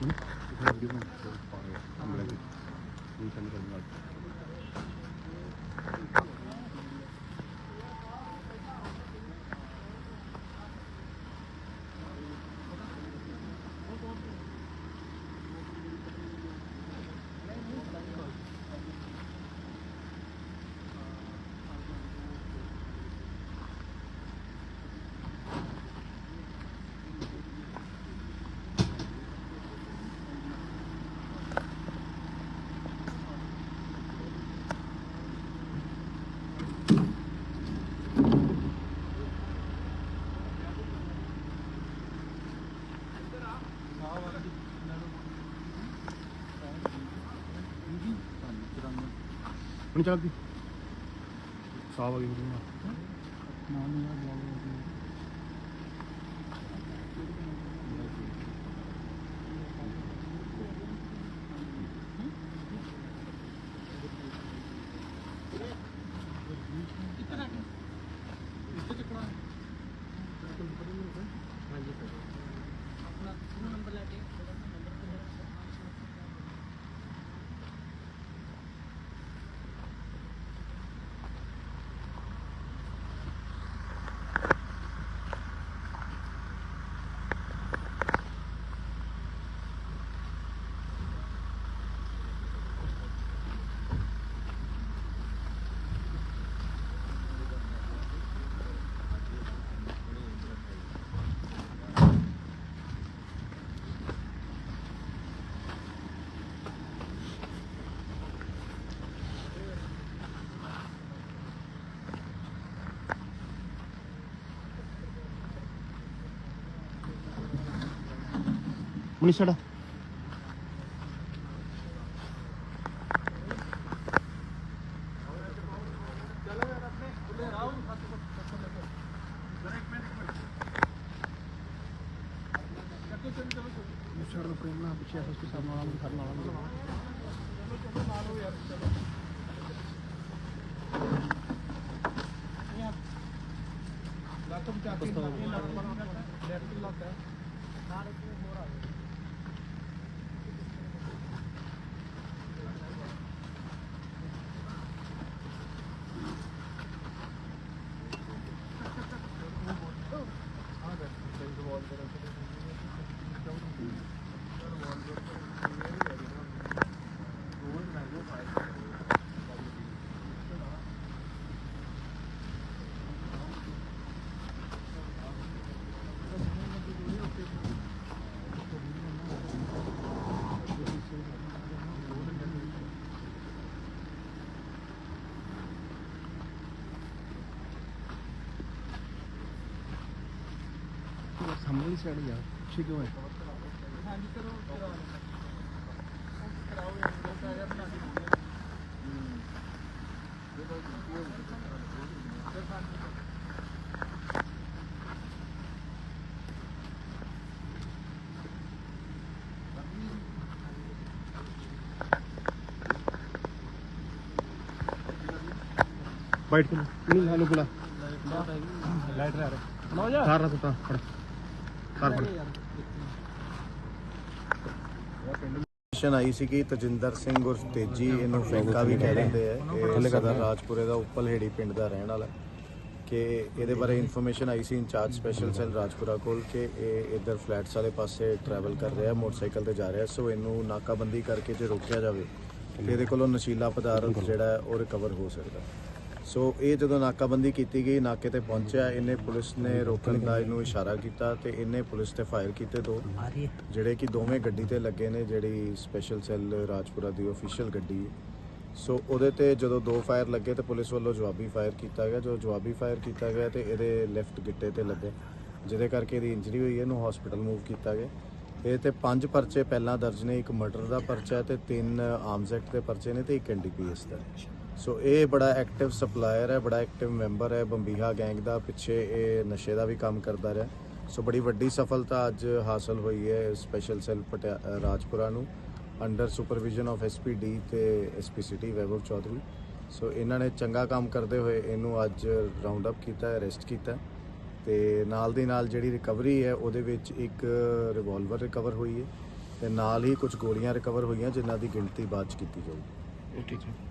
Hmm? ਹੁਣ ਚੱਲਦੀ। ਸਾਹ ਵਗੀ ਨਾ ਮਨੀਸ਼ੜਾ ਛੜ ਲੋ ਪ੍ਰੇਮ ਨਾਲ ਪਿੱਛੇ ਹਸਪਤਾਲ ਸਾਹਮਣੇ ਵਾਲਾ। ਨੂੰ ਖੜਨ ਵਾਲਾ। ਲੱਤ ਬਚਾ ਕੇ ਲੱਤ ਬਣਾ ਲੈਫਟ ਲੱਤ ਹੈ ਨਾਲ ਇੱਕ ਹੋਰ ਆ ਸਾਹਮਣੇ ਵਾਲੀ ਸਾਈਡ ਜਾ ਪਿੱਛੇ ਕਿਉਂ ਹੈ? ਹਾਂਜੀ ਕਰੋ ਕਰਾਓ ਕਰਾਓ ਇਹ ਬਣਾ ਕੇ ਹਾਲੋ ਬੁਲਾ। ਲਾਈਟ ਰਹਿ ਰਿਹਾ। ਨਾ ਜਾ ਸਾਰਾ ਫੜ ਆਈ ਸੀ ਕਿ ਤਜਿੰਦਰ ਸਿੰਘ ਉਰਫ ਤੇਜੀ ਇਹਨੂੰ ਫੈਂਕਾ ਵੀ ਕਹਿ ਦਿੰਦੇ ਆ। ਇਹ ਸਦਰ ਰਾਜਪੁਰੇ ਦਾ ਉੱਪਲ ਹੇੜੀ ਪਿੰਡ ਦਾ ਰਹਿਣ ਵਾਲਾ। ਕਿ ਇਹਦੇ ਬਾਰੇ information I C in charge special cell Rajpura ਕੋਲ ਕਿ ਇਹ ਇਧਰ ਫਲੈਟਸ ਵਾਲੇ ਪਾਸੇ ਟਰੈਵਲ ਕਰ ਰਿਹਾ ਮੋਟਰਸਾਈਕਲ ਤੇ ਜਾ ਰਿਹਾ। ਸੋ ਇਹਨੂੰ ਨਾਕਾਬੰਦੀ ਕਰਕੇ ਜੇ ਰੋਕਿਆ ਜਾਵੇ ਤੇ ਇਹਦੇ ਕੋਲੋਂ ਨਸ਼ੀਲਾ ਪਦਾਰਥ ਜਿਹੜਾ ਉਹ ਰਿਕਵਰ ਹੋ ਸਕਦਾ। ਸੋ ਇਹ ਜਦੋਂ ਨਾਕਾਬੰਦੀ ਕੀਤੀ ਗਈ ਨਾਕੇ ਤੇ ਪਹੁੰਚਿਆ ਇਹਨੇ ਪੁਲਿਸ ਨੇ ਰੋਕਣ ਦਾ ਇਹਨੂੰ ਇਸ਼ਾਰਾ ਕੀਤਾ ਤੇ ਇਹਨੇ ਪੁਲਿਸ ਤੇ ਫਾਇਰ ਕੀਤੇ ਦੋ ਜਿਹੜੇ ਕਿ ਦੋਵੇਂ ਗੱਡੀ ਤੇ ਲੱਗੇ ਨੇ ਜਿਹੜੀ ਸਪੈਸ਼ਲ ਸੈੱਲ ਰਾਜਪੁਰਾ ਦੀ ਅਫੀਸ਼ੀਅਲ ਗੱਡੀ ਸੋ ਉਹਦੇ ਤੇ ਜਦੋਂ ਦੋ ਫਾਇਰ ਲੱਗੇ ਤੇ ਪੁਲਿਸ ਵੱਲੋਂ ਜਵਾਬੀ ਫਾਇਰ ਕੀਤਾ ਗਿਆ। ਜੋ ਜਵਾਬੀ ਫਾਇਰ ਕੀਤਾ ਗਿਆ ਤੇ ਇਹਦੇ ਲੈਫਟ ਗਿੱਟੇ ਤੇ ਲੱਗੇ ਜਿਹਦੇ ਕਰਕੇ ਇਹਦੀ ਇੰਜਰੀ ਹੋਈ ਇਹਨੂੰ ਹਸਪੀਟਲ ਮੂਵ ਕੀਤਾ ਗਿਆ। ਇਹ ਤੇ ਪੰਜ ਪਰਚੇ ਪਹਿਲਾਂ ਦਰਜ ਨੇ ਇੱਕ ਮਰਡਰ ਦਾ ਪਰਚਾ ਤੇ ਤਿੰਨ ਆਰਮਸ ਐਕਟ ਦੇ ਪਰਚੇ ਨੇ ਤੇ ਇੱਕ ਐਨਡੀਪੀਐਸ ਦਾ। ਸੋ ਇਹ ਬੜਾ ਐਕਟਿਵ ਸਪਲਾਇਰ ਹੈ, ਬੜਾ ਐਕਟਿਵ ਮੈਂਬਰ ਹੈ ਬੰਬੀਹਾ ਗੈਂਗ ਦਾ, ਪਿੱਛੇ ਇਹ ਨਸ਼ੇ ਦਾ ਵੀ ਕੰਮ ਕਰਦਾ ਰਿਹਾ। ਸੋ ਬੜੀ ਵੱਡੀ ਸਫਲਤਾ ਅੱਜ ਹਾਸਲ ਹੋਈ ਹੈ ਸਪੈਸ਼ਲ ਸੈੱਲ ਰਾਜਪੁਰਾ ਨੂੰ ਅੰਡਰ ਸੁਪਰਵਿਜ਼ਨ ਆਫ ਐਸਪੀਡੀ ਤੇ SP city Vaibhav Chaudhary. So ਇਹਨਾਂ ਨੇ ਚੰਗਾ ਕੰਮ ਕਰਦੇ ਹੋਏ ਇਹਨੂੰ ਅੱਜ ਰਾਉਂਡ ਅਪ ਕੀਤਾ ਅਰੈਸਟ ਕੀਤਾ। ਤੇ ਨਾਲ ਦੀ ਨਾਲ ਜਿਹੜੀ ਰਿਕਵਰੀ ਹੈ, ਉਹਦੇ ਵਿੱਚ ਇੱਕ ਰਿਵਾਲਵਰ ਰਿਕਵਰ ਹੋਈ ਹੈ। ਤੇ ਨਾਲ ਹੀ ਕੁਝ ਗੋਲੀਆਂ ਰਿਕਵਰ ਹੋਈਆਂ, ਜਿਨ੍ਹਾਂ ਦੀ ਗਿਣਤੀ ਬਾਅਦ ਚ ਕੀਤੀ ਜਾਊਗੀ। ਠੀਕ ਹੈ।